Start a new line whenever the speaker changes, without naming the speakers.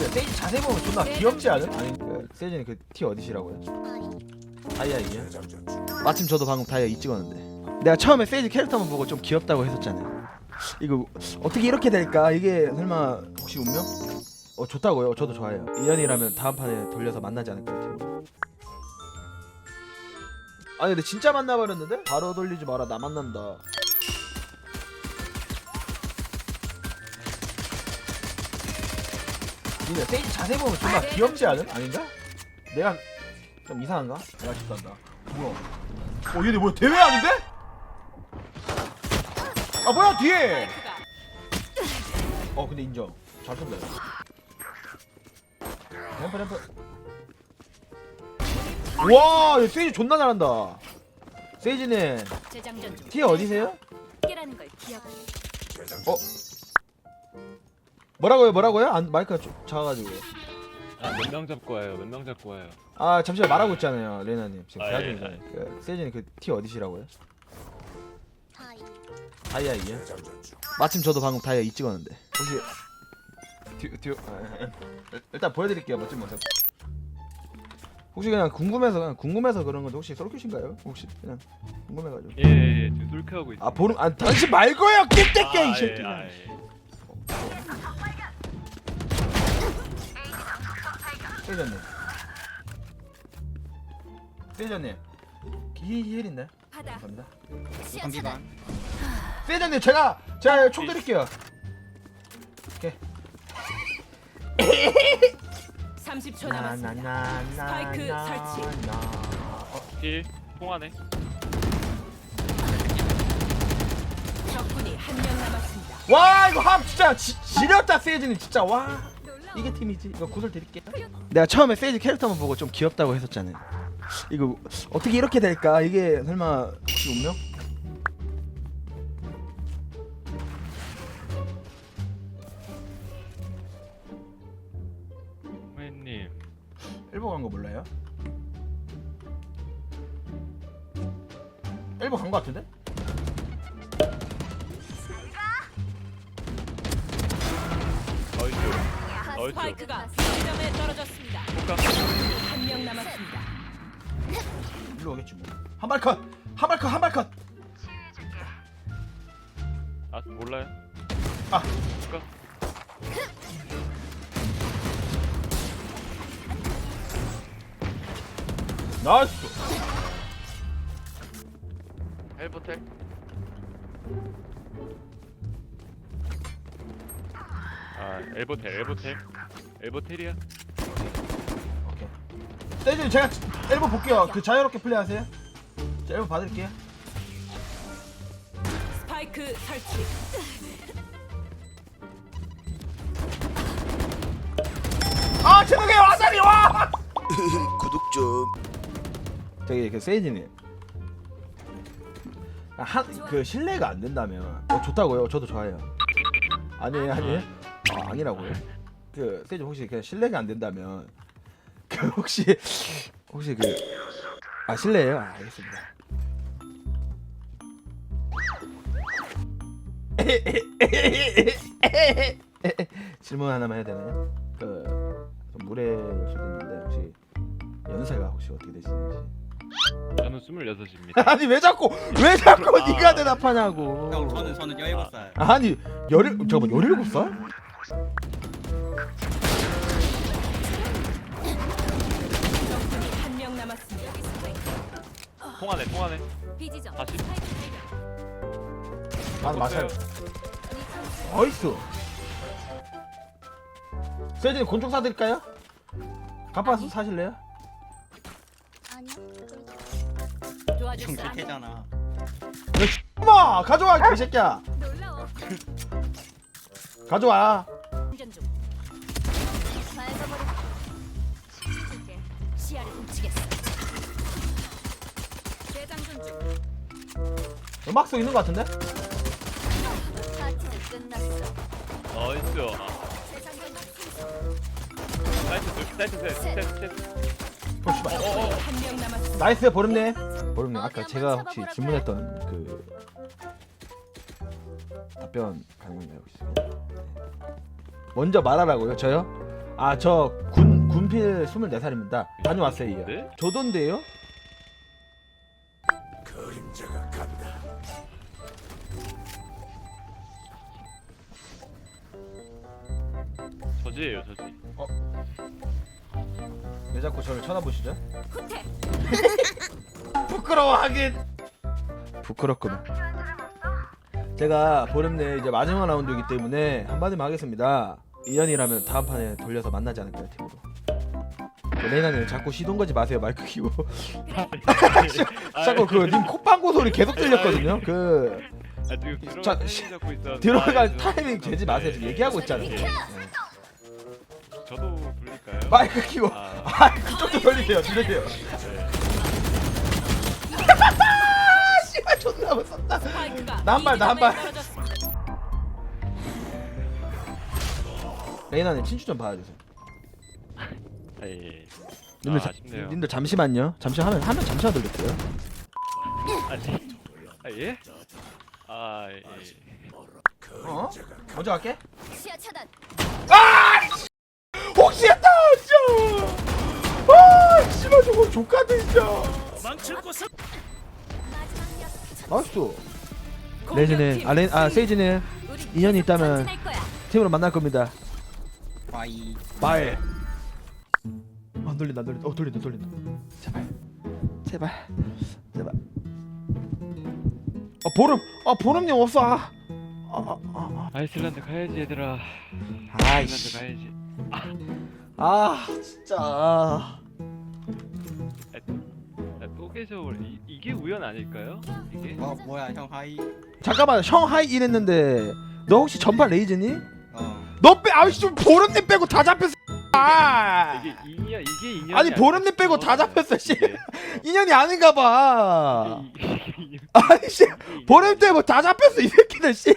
근데 세이지 자세히 보면 존나 귀엽지 않은? 아니 그 세이지는 그 티 어디시라고요? 다이아 2요? 마침 저도 방금 다이아 2 찍었는데 내가 처음에 세이지 캐릭터만 보고 좀 귀엽다고 했었잖아요 이거 어떻게 이렇게 될까? 이게 설마 혹시 운명? 어 좋다고요? 저도 좋아해요 인연이라면 다음 판에 돌려서 만나지 않을까요? 팀? 아니 근데 진짜 만나버렸는데? 바로 돌리지 마라 나 만난다 근데 세이지 자세히 보면 존나 귀엽지 않은? 아닌가? 내가 좀 이상한가? 내가 집단다 뭐야 어 얘네 뭐야 대회 아닌데? 아 뭐야 뒤에 어 근데 인정 잘 쏜다. 램프 램프 와얘 세이지 존나 잘한다 세이지는
재장전.
티 어디세요?
깨라는 걸 기억하게.
어? 뭐라고요 뭐라고요? 안, 마이크가 좀 작아가지고
아, 몇 명 잡고 와요? 몇 명 잡고 와요?
아 잠시만 말하고 있잖아요 레나님 지금
아,
대화
예,
중이잖아요 그, 세이지는 그티 어디시라고요?
다이.
다이아 2요? 마침 저도 방금 다이아 2 찍었는데 혹시 듀, 듀, 아, 일- 일단 보여드릴게요 멋진 모습 혹시 그냥 궁금해서 그냥 궁금해서 그런 건데 혹시 솔큐신가요? 혹시 그냥 궁금해가지고
예, 예, 예, 지금 쏠켜하고 있어요.
아 보는 아 당신 말고요 낄때껴 이
아,
새끼
예, 아, 예.
세이저님 세이저님 히힐인데
바다.
감사합니다
시야 차단.
세이저님 제가 제가 총 드릴게요
30초 남았습니다. 스파이크 설치.
힐, 통하네.
적군이 한 명 남았습니다.
와 이거 함 진짜 지, 지렸다 세이지는 진짜 와 이게 팀이지 이거 구슬 드릴게 내가 처음에 세이지 캐릭터만 보고 좀 귀엽다고 했었잖아요 이거 어떻게 이렇게 될까 이게 설마 혹시 운명?
후배님,
일본 간 거 몰라요? 일본 간 거 같은데?
어이쇼.
스파이크가 지점에 떨어졌습니다. 한 명 남았습니다.
일로 오겠지 뭐 한 발 컷! 한발 컷! 한발 컷!
아, 몰라요?
아.
효과.
나이스!
헬보텔. 아, 엘보텔, 엘보텔. 엘보텔이야.
오케이 세이지 제가 일본 볼게요. 그 자유롭게 플레이하세요. 자 일본 받을게요.
스파이크 설치.
아 죄송해요. 아사리 와! 구독 좀. 저기 그 세이지님 한그 신뢰가 안 된다면 어 좋다고요. 저도 좋아해요. 아니에요 아니에요 아 아니라고요? 그 세이지 혹시 그냥 신뢰가 안 된다면 그 혹시 혹시 그 아 실례예요 아, 알겠습니다 질문 하나만 해야 되나요? 그 물에 수도 있는데 혹시 연세가 혹시 어떻게 되시는지
저는 26입니다.
아니 왜 자꾸 왜 자꾸
아.
네가 대답하냐고
형 저는 저는 17살
아니 열일 잠깐만 열일곱 살?
통하네, 통하네.
비지점.
다시.
아 맞아요
없어요.
나이스 세진이 곤충 사드릴까요? 갚아서 사실래요?
도와줄
형
사람.
개캐잖아
엄마 가져와 이 새끼야
놀라워.
가져와 음악소 있는 것 같은데?
나이스.
재장전 중.
사이트 둘, 사이트 셋, 셋, 셋.
어 씨발
적군이 한명 남았습니다.
나이스 보름님 보름님 아까 제가 혹시 질문했던 그 답변 가능한가요 혹시? 먼저 말하라고요 저요? 아 저 군 군필 24살입니다. 다녀왔어요 이요.
네?
조던데요?
저지예요 저지.
왜 자꾸 저를 쳐다보시죠?
후퇴.
부끄러워하긴. 부끄럽구만. 제가 보름 내에 이제 마지막 라운드이기 때문에 한마디만 하겠습니다. 이연이라면 다음 판에 돌려서 만나지 않을까요 팀으로? 레이나님 자꾸 시동 거지 마세요. 마이크 키고 자꾸 그 님 콧방구 소리 계속 들렸거든요. 그
아 지금
자,
들어갈
씨,
타이밍 잡고 있어.
들어갈 타이밍 재지 마세요. 지금 얘기하고 있잖아요. 네.
저도 돌릴까요?
마이크 키고.
아,
아 그쪽도 돌리세요. 들으세요. 씨발 존나 무섭다.
스파이크가
나한 발,
이
나한 발.
지점에 떨어졌습니다.
레이나님 친추 좀 봐주세요
아, 예.
님들,
아,
자,
아쉽네요.
님들 잠시만요 잠시 하면 하면 잠시만 돌릴게요
아, 네. 아 예? 아 예.
어? 먼저 갈게
시야 차단.
혹시 했다 진짜 아 씨발 저거 족같네 진짜 나이스 레이즈는 아, 레, 아 세이지는 인연이 있다면 팀으로 만날 겁니다
바이
바이 안 돌린다 안 돌린다 어 돌린다 돌린다 제발 제발 제발 아 보름 아 보름님 없어 아, 아, 아,
아이슬란드 가야지 얘들아.
아.
아이슬란드 가야지.
아 진짜 아.
아, 또 계셔 이, 이게 우연 아닐까요? 이게?
어 뭐야 형 하이
잠깐만 형 하이 이랬는데 너 혹시 전파 레이즈니?
어
너 빼 아이씨 좀 보름님 빼고 다 잡혔어 아!
이게 인연 이게 인연.
아니 보름님 빼고 다 잡혔어 씨. 인연이 아닌가 봐. 아이씨. 보름 때뭐 다 잡혔어 이 새끼들 씨아